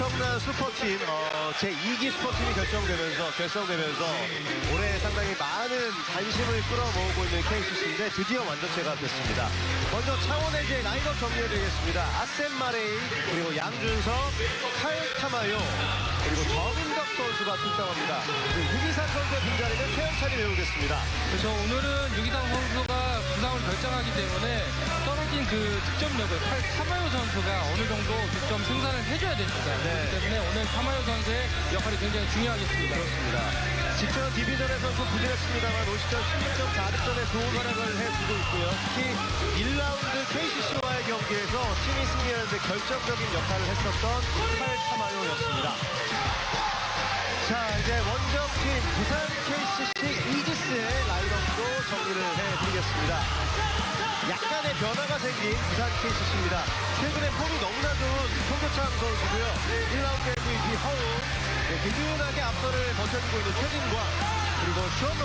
엄청난 슈퍼팀, 어, 제2기 슈퍼팀이 결정되면서, 결성되면서 올해 상당히 많은 관심을 끌어모으고 있는 KCC인데 드디어 완전체가 됐습니다. 먼저 창원의 제 라인업 정리해드리겠습니다. 아센 마레이, 그리고 양준석, 칼 타마요, 그리고 정인덕 선수가 출장합니다. 유기산 선수의 빈자리는 최영찬이 메우겠습니다. 그렇죠. 오늘은 유기당 선수가 부상을 결정하기 때문에 그 득점력을 팔 타마요 선수가 어느 정도 득점 생산을 해줘야 됩니다. 네. 그렇기 때문에 오늘 타마요 선수의 역할이 굉장히 중요하겠습니다. 그렇습니다. 직전 디비전에서 좀 부진했습니다만 올 시즌 16.4득점에 좋은 활약을 해주고 있고요. 특히 1라운드 KCC와의 경기에서 팀이 승리하는 데 결정적인 역할을 했었던 칼 타마요였습니다. 자, 이제 원정팀 부산 변화가 생긴 부산 KCC입니다. 최근에 폼이 너무나 좋은 송교창 선수고요. 1라운드 MVP 허웅, 네, 든든하게 앞서를 버텨주고 있는 최진광, 그리고 슈어농,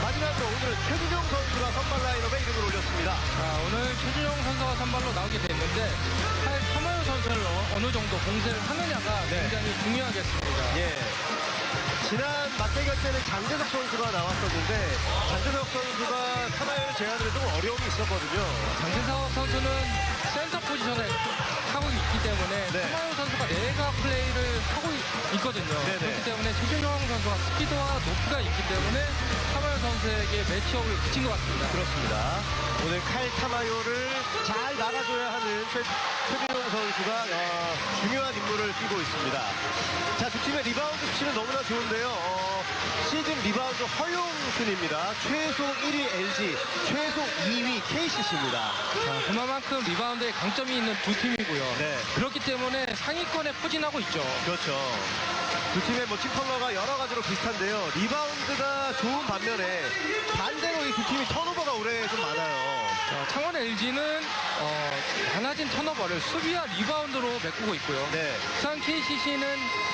마지막으로 오늘은 최준용 선수가 선발 라인업에 이름을 올렸습니다. 자, 오늘 최준용 선수가 선발로 나오게 됐는데 팔 타마요 선수를 어- 어느 정도 공세를 하느냐가 네. 굉장히 중요하겠습니다. 예. 지난 맞대결 때는 장재석 선수가 나왔었는데 장재석 제안을 해도 어려움이 있었거든요. 장진석 선수는 센터 포지션에 하고 있기 때문에 네. 타마요 선수가 내가 플레이를 하고 있- 있거든요. 네네. 그렇기 때문에 최준용 선수가 스피드와 높이가 있기 때문에 타마요 선수에게 매치업을 붙인 것 같습니다. 그렇습니다. 오늘 칼 타마요를 잘 나가줘야 하는 최, 최준용 선수가 어, 중요한 임무를 띄고 있습니다. 자, 두 팀의 리바운드 수치는 너무나 좋은데요. 어, 시즌 리바운드 허용 순입니다. 최소 1위 LG, 최소 2위 KCC입니다. 자, 그만큼 리바운드에 강점이 있는 두 팀이고요. 네. 그렇기 때문에 상위권에 포진하고 있죠. 그렇죠. 두 팀의 뭐 팀컬러가 여러 가지로 비슷한데요. 리바운드가 좋은 반면에 반대로 이 두 팀이 턴오버가 올해 좀 많아요. 자, 창원 LG는 어, 많아진 턴오버를 수비와 리바운드로 메꾸고 있고요. 네. 부산 KCC는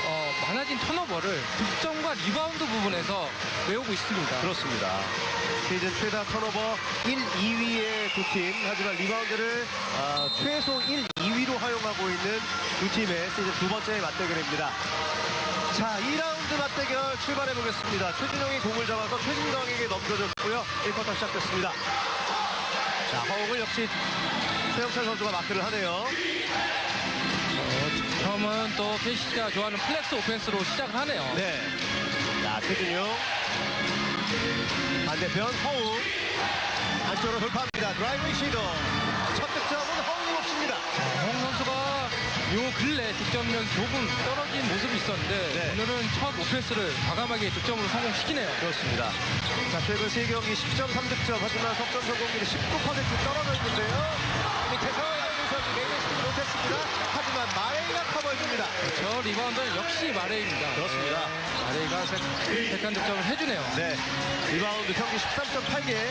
어, 많아진 턴오버를 득점과 리바운드 부분에서 메우고 있습니다. 그렇습니다. 시즌 최다 턴오버 1, 2위의 두 팀. 하지만 리바운드를 아, 최소 1, 2위로 활용하고 있는 두 팀의 시즌 두 번째 맞대결입니다. 자, 2라운드 맞대결 출발해 보겠습니다. 최준영이 공을 잡아서 최진강에게 넘겨줬고요. 1쿼터 시작됐습니다. 자, 허웅을 역시 최영찬 선수가 마크를 하네요. 어, 득점은 또 KCC가 좋아하는 플렉스 오펜스로 시작을 하네요. 네. 자, 최준용. 반대편 허웅. 안쪽으로 돌파합니다. 드라이브 시도. 첫 득점은 허웅이 몫입니다. 요 근래 득점력이 조금 떨어진 모습이 있었는데 네. 오늘은 첫 오펜스를 과감하게 득점으로 성공시키네요. 그렇습니다. 자, 최근 3경기 10.3득점. 하지만 석점 성공률이 19% 떨어져 있는데요. 밑에서 양준석이 내려시지 못했습니다. 하지만 마레이가 커버해줍니다. 저 리바운드는 역시 마레이입니다. 그렇습니다. 마레이가 백- 백한 득점을 해주네요. 네. 리바운드 평균 13.8개.